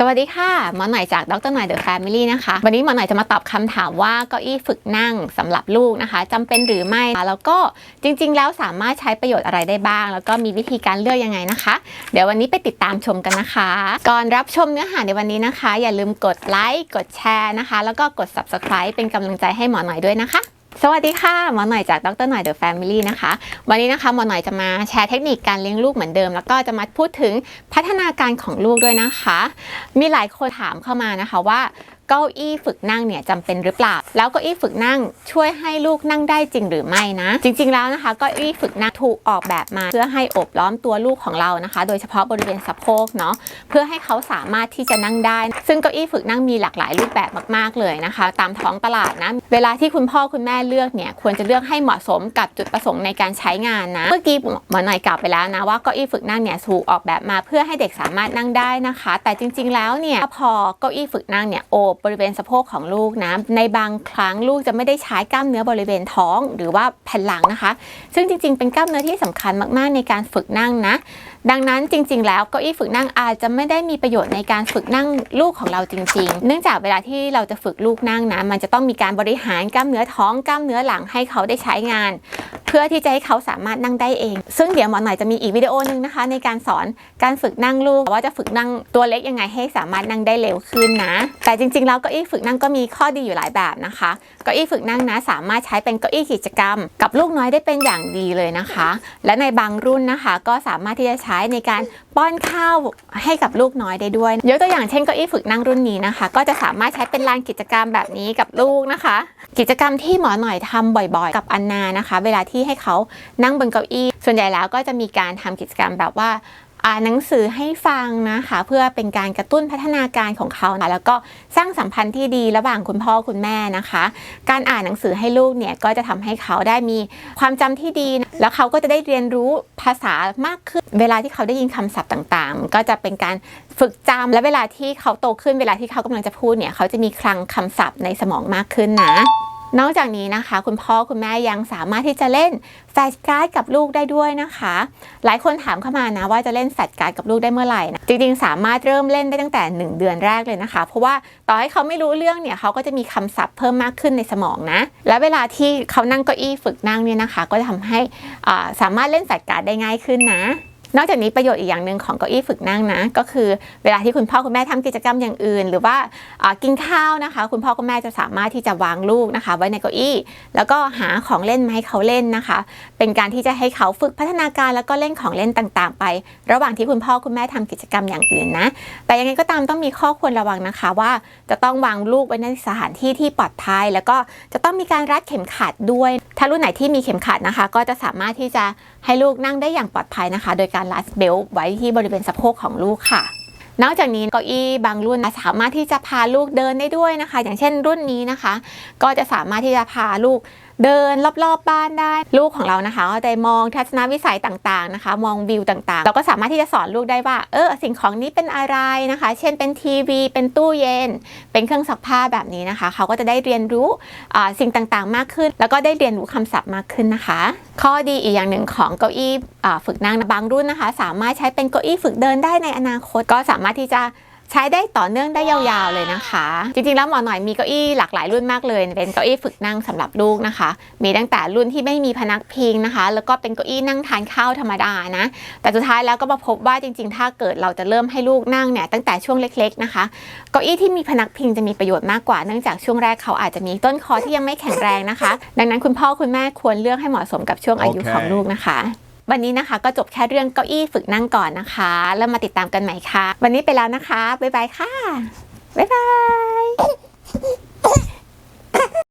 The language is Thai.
สวัสดีค่ะหมอหน่อยจากดรหน่อยเดอะแฟมิลี่นะคะ วันนี้หมอหน่อยจะมาตอบคำถามว่าเก้าอี้ฝึกนั่งสำหรับลูกนะคะจำเป็นหรือไม่ แล้วก็จริง ๆ แล้วสามารถใช้ประโยชน์อะไรได้บ้าง แล้วก็มีวิธีการเลือกยังไงนะคะ เดี๋ยววันนี้ไปติดตามชมกันนะคะ ก่อนรับชมเนื้อหาในวันนี้นะคะ อย่าลืมกดไลค์กดแชร์นะคะ แล้วก็กด subscribe เป็นกำลังใจให้หมอหน่อยด้วยนะคะ สวัสดีค่ะหมอหน่อยจากดรหน่อยเดอะแฟมิลี่นะคะ วันนี้นะคะหมอหน่อยจะมาแชร์เทคนิคการเลี้ยงลูกเหมือนเดิม แล้วก็จะมาพูดถึงพัฒนาการของลูกด้วยนะคะ มีหลายคนถามเข้ามานะคะว่า เก้าอี้ฝึกนั่งเนี่ยจำเป็นหรือเปล่า แล้วเก้าอี้ฝึกนั่งช่วยให้ลูกนั่งได้จริงหรือไม่นะ จริง ๆ แล้วนะคะเก้าอี้ฝึกนั่งถูกออกแบบมา เพื่อให้อบล้อมตัวลูกของเรานะคะ โดยเฉพาะบริเวณสะโพกเนาะเพื่อให้เขาสามารถที่จะนั่งได้ ซึ่งเก้าอี้ฝึกนั่งมีหลากหลายรูปแบบมากๆเลยนะคะ ตามท้องตลาดนะเวลาที่คุณพ่อคุณแม่เลือกเนี่ยควรจะเลือกให้เหมาะสมกับจุดประสงค์ในการใช้งานนะเมื่อกี้หมอหน่อยกล่าวไปแล้วนะว่าเก้าอี้ฝึกนั่งเนี่ยถูกออกแบบมาเพื่อให้เด็กสามารถนั่งได้นะคะ แต่จริง ๆ แล้วเนี่ยพอเก้าอี้ฝึกนั่งเนี่ยโอบบริเวณสะโพกของลูกนะในบางครั้งลูกจะไม่ได้ใช้กล้ามเนื้อบริเวณท้อง หรือว่าแผ่นหลังนะคะ ซึ่งจริง ๆ เป็นกล้ามเนื้อที่สำคัญมากๆ ในการฝึกนั่งนะ ดังนั้นจริง ๆ แล้วเก้าอี้ฝึกนั่งอาจจะไม่ได้มีประโยชน์ในการฝึกนั่งลูกของเราจริง ๆ เนื่องจากเวลาที่เราจะฝึกลูกนั่งนะมันจะต้องมีการบริหารกล้ามเนื้อท้องกล้ามเนื้อหลังให้เขาได้ใช้งาน เพื่อที่จะให้เขาสามารถนั่งได้เอง ซึ่งเดี๋ยวหมอหน่อยจะมีอีกวิดีโอนึงนะคะ ในการสอนการฝึกนั่งลูกว่าจะฝึกนั่งตัวเล็กยังไงให้สามารถนั่งได้เร็วขึ้นนะ แต่จริงๆแล้วเก้าอี้ฝึกนั่งก็มีข้อดีอยู่หลายแบบนะคะเก้าอี้ฝึกนั่งนะสามารถใช้เป็นเก้าอี้กิจกรรม กับลูกน้อยได้เป็นอย่างดีเลยนะคะ และในบางรุ่นนะคะก็สามารถที่จะใช้ในการป้อนข้าวให้กับลูกน้อยได้ด้วยยกตัวอย่างเช่นเก้าอี้ฝึกนั่งรุ่นนี้นะคะ ก็จะสามารถใช้เป็นลานกิจกรรมแบบนี้กับลูกนะคะ กิจกรรมที่หมอหน่อยทำบ่อย ๆ กับอันนานะคะ เวลาที่ให้เขานั่งบนเก้าอี้ ส่วนใหญ่แล้วก็จะมีการทำกิจกรรมแบบว่าอ่านหนังสือให้ฟังนะคะเพื่อเป็นการกระตุ้นพัฒนาการของเขานะแล้วก็สร้างสัมพันธ์ที่ดีระหว่างคุณพ่อคุณแม่นะคะ การอ่านหนังสือให้ลูกเนี่ยก็จะทำให้เขาได้มีความจำที่ดี แล้วเขาก็จะได้เรียนรู้ภาษามากขึ้น เวลาที่เขาได้ยินคำศัพท์ต่างๆ ก็จะเป็นการฝึกจำและเวลาที่เขาโตขึ้นเวลาที่เขากำลังจะพูดเนี่ยเขาจะมีคลังคำศัพท์ในสมองมากขึ้นนะ นอกจากนี้นะคะ คุณพ่อคุณแม่ยังสามารถที่จะเล่นแฟลชการ์ดกับลูกได้ด้วยนะคะ หลายคนถามเข้ามานะว่าจะเล่นแฟลชการ์ดกับลูกได้เมื่อไหร่นะจริงๆ สามารถเริ่มเล่นได้ตั้งแต่ 1 เดือนแรกเลยนะคะ เพราะว่าต่อให้เขาไม่รู้เรื่องเนี่ยเขาก็จะมีคำศัพท์เพิ่มมากขึ้นในสมองนะ และเวลาที่เขานั่งเก้าอี้ฝึกนั่งเนี่ยนะคะ ก็จะทำให้สามารถเล่นแฟลชการ์ดได้ง่ายขึ้นนะ นอกจากนี้ประโยชน์อีกอย่างหนึ่งของเก้าอี้ฝึกนั่งนะ ก็คือเวลาที่คุณพ่อคุณแม่ทำกิจกรรมอย่างอื่น หรือว่ากินข้าวนะคะ คุณพ่อคุณแม่จะสามารถที่จะวางลูกนะคะ ไว้ในเก้าอี้ แล้วก็หาของเล่นมาให้เขาเล่นนะคะ เป็นการที่จะให้เขาฝึกพัฒนาการแล้วก็เล่นของเล่นต่างๆ ไป ระหว่างที่คุณพ่อคุณแม่ทำกิจกรรมอย่างอื่นนะ แต่ยังไงก็ตามต้องมีข้อควรระวังนะคะว่าจะต้องวางลูกไว้ในสถานที่ที่ปลอดภัยแล้วก็จะต้องมีการรัดเข็มขัดด้วย ถ้ารุ่นไหนที่มีเข็มขัดนะคะ ก็จะสามารถที่จะให้ลูกนั่งได้อย่างปลอดภัยนะคะ โดยการรัดเบลต์ไว้ที่บริเวณสะโพกของลูกค่ะ นอกจากนี้เก้าอี้บางรุ่นสามารถที่จะพาลูกเดินได้ด้วยนะคะ อย่างเช่นรุ่นนี้นะคะ ก็จะสามารถที่จะพาลูก เดินรอบๆบบ้านได้ ลูกของเรานะคะก็จะมองทัศนวิสัยต่างๆนะคะ มองวิวต่างๆ เราก็สามารถที่จะสอนลูกได้ว่า เออสิ่งของนี้เป็นอะไรนะคะ เช่นเป็นทีวี เป็นตู้เย็น เป็นเครื่องซักผ้าแบบนี้นะคะ เขาก็จะได้เรียนรู้สิ่งต่างๆมากขึ้น แล้วก็ได้เรียนรู้คำศัพท์มากขึ้นนะคะ ข้อดีอีกอย่างหนึ่งของเก้าอี้ฝึกนั่งบางรุ่นนะคะ สามารถใช้เป็นเก้าอี้ฝึกเดินได้ในอนาคตก็สามารถที่จะ ใช้ได้ต่อเนื่องได้ยาวๆเลยนะคะ จริงๆ แล้วหมอหน่อยมีเก้าอี้หลากหลายรุ่นมากเลย เป็นเก้าอี้ฝึกนั่งสำหรับลูกนะคะ มีตั้งแต่รุ่นที่ไม่มีพนักพิงนะคะ แล้วก็เป็นเก้าอี้นั่งทานข้าวธรรมดานะ แต่สุดท้ายแล้วก็มาพบว่าจริง ๆ ถ้าเกิดเราจะเริ่มให้ลูกนั่งเนี่ยตั้งแต่ช่วงเล็กๆนะคะเก้าอี้ที่มีพนักพิงจะมีประโยชน์มากกว่าเนื่องจากช่วงแรกเขาอาจจะมีต้นคอที่ยังไม่แข็งแรงนะคะ ดังนั้นคุณพ่อคุณแม่ควรเลือกให้เหมาะสมกับช่วงอายุโอเคของลูกนะคะ วันนี้นะคะก็จบแค่เรื่องเก้าอี้ฝึกนั่งก่อนนะคะ แล้วมาติดตามกันใหม่ค่ะ วันนี้ไปแล้วนะคะ บ๊ายบายค่ะ บ๊ายบาย